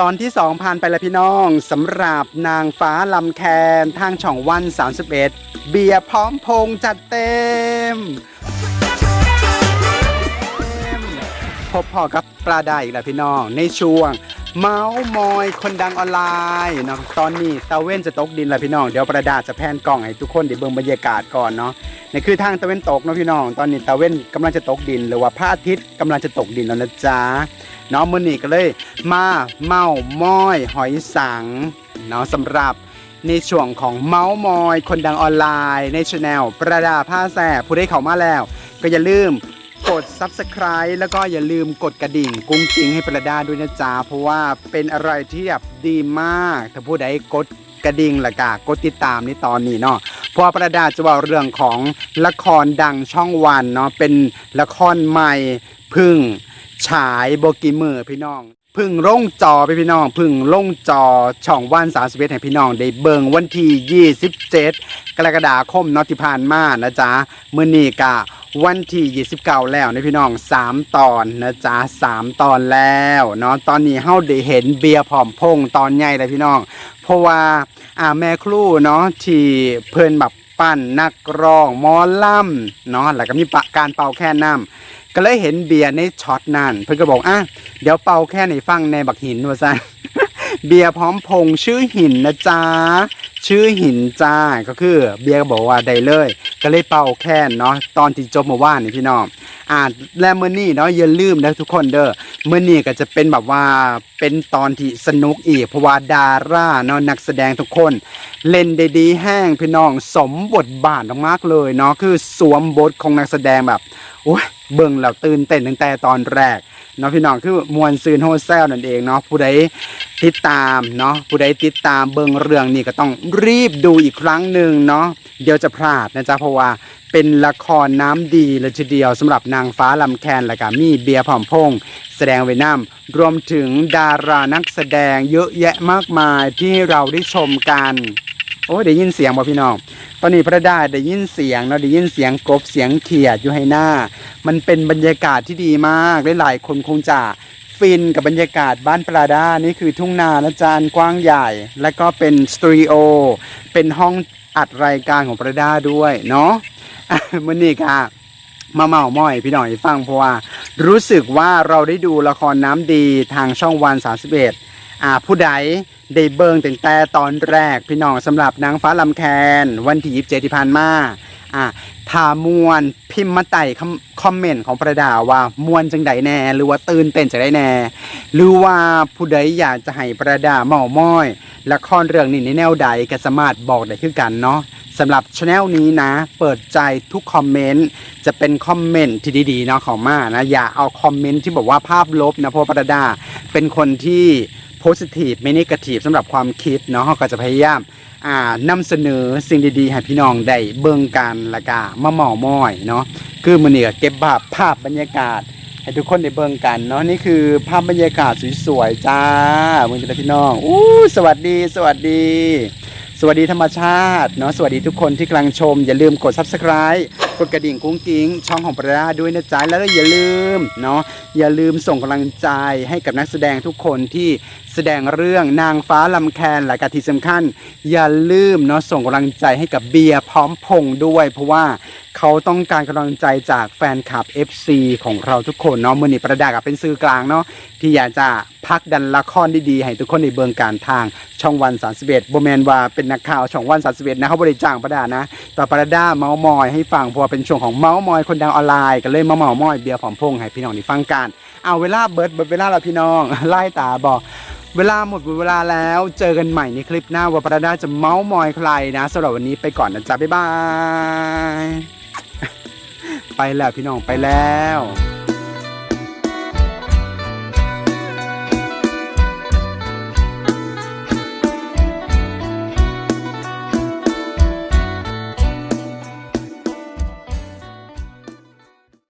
ตอนที่สองผ่านไปแล้วพี่น้องสำหรับนางฟ้าลำแคนทางช่องวัน 31 เบียร์พร้อมพงจัดเต็ม บพอกับปลาได้อีกแล้วพี่น้อง ในช่วง เมาส์มอยคนดังออนไลน์เนาะตอนนี้ตะเว้นจะตกดินแล้วพี่น้องเดี๋ยวประดาจะแพนกล้องให้ทุกคนได้เบิ่งบรรยากาศก่อนเนาะนี่คือทางตะเว้นตกเนาะพี่น้อง ตอนนี้ตะเว้นกำลังจะตกดิน หรือว่าพระอาทิตย์กำลังจะตกดินแล้วนะจ๊ะเนาะมื้อนี้ก็เลย มาเมาส์มอยหอยสังเนาะสำหรับในช่วงของเมาส์มอย คนดังออนไลน์ในช anel ประดาผ้าแสบผู้ได้เข้ามาแล้ว ก็อย่าลืม กด Subscribe แล้วก็อย่าลืมกดกระดิ่ง กุ้งกิ้งให้ประดาด้วยนะจ๊ะเพราะว่าเป็นอะไรที่แบบดีมาก ถ้าผู้ใดกดกระดิ่งละกะกดติดตามในตอนนี้เนาะเพราะว่าประดาจะบอกเรื่องของละครดังช่องวันเนาะเป็นละครใหม่พึ่งฉายโบกีมือพี่น้อง พึ่งลงจอไปพี่น้อง พึ่งลงจอช่องวันสามสิบเอ็ดให้พี่น้อง ได้เบิงวันที่27กรกฎาคมนอที่ผ่านมานะจ๊ะเมื้อนี้กะวันที่29แล้วนะพี่น้อง3ตอนนะจ๊ะ3ตอนแล้วเนาะตอนนี้เฮาได้เห็นเบียร์ผอมพงตอนใหญ่เลยพี่น้อง เพราะว่าอ่าแม่ครูเนาะที่เพิ่นแบบปั้นนักร้องมอล่ำเนาะแล้วก็มีปะการเป่าแค่น้ำ ก็เลยเห็นเบียร์ในช็อตนั่นเพิ่นก็บอกอะเดี๋ยวเป่าแค่ในฟังในบักหินว่าซะเบียร์พร้อมพงชื่อหินนะจ๊ะชื่อหินจ้าก็คือเบียร์ก็บอกว่าได้เลย ก็เลยเป่าแค่นเนาะตอนที่จบเมื่อวานนี่พี่น้อง อ่าและเมื่อนี้เนาะอย่าลืมนะทุกคนเด้อเมื่อนี้ก็จะเป็นแบบว่าเป็นตอนที่สนุกอีกเพราะว่าดาราเนาะนักแสดงทุกคน เล่นได้ดีแห้งพี่น้องสมบทบาทมากๆเลยเนาะคือสวมบทของนักแสดงแบบโอ้ยเบิ่งแล้วตื่นเต้นตั้งแต่ตอนแรกเนาะพี่น้องคือมวลซืนโฮเซลนั่นเองเนาะผู้ใดติดตามเนาะผู้ใดติดตามเบิ่งเรื่องนี้ก็ต้องรีบดูอีกครั้งหนึ่งเนาะเดี๋ยวจะพลาดนะจ๊ะเพราะว่า เป็นละครน้ำดีเลยทีเดียวสำหรับนางฟ้าลำแคนและก็มีเบียร์ผอมพงษ์แสดงไว้น้ำรวมถึงดารานักแสดงเยอะแยะมากมายที่เราได้ชมกันโอ้ยได้ยินเสียงบ่พี่น้อง ตอนนี้พระดาได้ยินเสียงเนาะได้ยินเสียงกบเสียงเขียดอยู่ให้หน้า มันเป็นบรรยากาศที่ดีมากหลายๆคนคงจะฟินกับบรรยากาศบ้านปราดา นี่คือทุ่งนานะจานกว้างใหญ่ และก็เป็นสตูดิโอ เป็นห้องอัดรายการของปราดาด้วยเนาะ มื่อนี้ค่ะมาเมาหม้อยพี่หน่อยฟังเพราะว่า รู้สึกว่าเราได้ดูละครน้ำดีทางช่องวัน 31 อ่าผู้ใดได้เบิงแต่งแต่ตอนแรกพี่น้องสำหรับนางฟ้าลำแคนวันที่ยีิบเจ็ดที่ผ่านมาอ่าถามวนพิมพ์มาไต่คอมเมนต์ของประดาว่ามวนจังใดแน่ หรือว่าตื่นเต้นจังใดแน่ หรือว่าผู้ใดอยากจะให้ประดาเมาม้อยละครเรื่องนี้ในแนวใดก็สามารถบอกได้คือกันเนาะ สำหรับช anel นี้นะ เปิดใจทุกคอมเมนต์จะเป็นคอมเมนต์ที่ดีๆเนาะของมานะอย่าเอาคอมเมนต์ที่บอกว่าภาพลบนะเพราะประดา เป็นคนที่โพสิทีฟไม่นกทีฟสำหรับความคิดเนาะเขาก็จะพยายามอ่านำเสนอสิ่งดีๆ ให้พี่น้องได้เบิ่งกันละก็มาเมาม้อยเนาะคือมันเนี่ก็เก็บภาพภาพบรรยากาศ ให้ทุกคนได้เบิ่งกันเนาะนี่คือภาพบรรยากาศสวยๆจ้ามึงจะพี่น้องอู้สวัสดีสวัสดี สวัสดีธรรมชาติเนาะสวัสดีทุกคนที่กำลังชม อย่าลืมกด subscribe กดกระดิ่งกุ้งกิ้ง ช่องของประดาด้วยนะจ๊ะแล้วก็อย่าลืมเนาะอย่าลืมส่งกำลังใจให้กับนักแสดงทุกคนที่ ดงเรื่องนางฟ้าลำแคนและกะทีสำคัญ อย่าลืมเนาะส่งกำลังใจให้กับเบียร์พร้อมพงด้วย เพราะว่าเขาต้องการกำลังใจจากแฟนคลับ FC ของเราทุกคนเนาะมือนีประดากับเป็นสื่อกลางเนาะที่อยากจะพักดันละครดีๆให้ทุกคนในเบืองการทางช่องวัน31โบแมนว่าเป็นนักข่าวช่องวัน31นะเขาบริจ้างประดานะต่อประดาเมาส์มอยให้ฟังเพราะว่าเป็นช่วงของเมาส์มอยคนดังออนไลน์ก็เลยมาเมาส์มอยเบียร์ผอมพงให้พี่น้องได้ฟังกันเอาเวลาเบิร์ดเบิร์ดเวลาเราพี่น้องไล่ตาบอก เวลาหมดเวลาแล้วเจอกันใหม่ในคลิปหน้าว่าประดาจะเมาส์มอยใครนะสำหรับวันนี้ไปก่อนนะจ๊ะบ๊ายบาย ไปแล้วพี่น้องไปแล้ว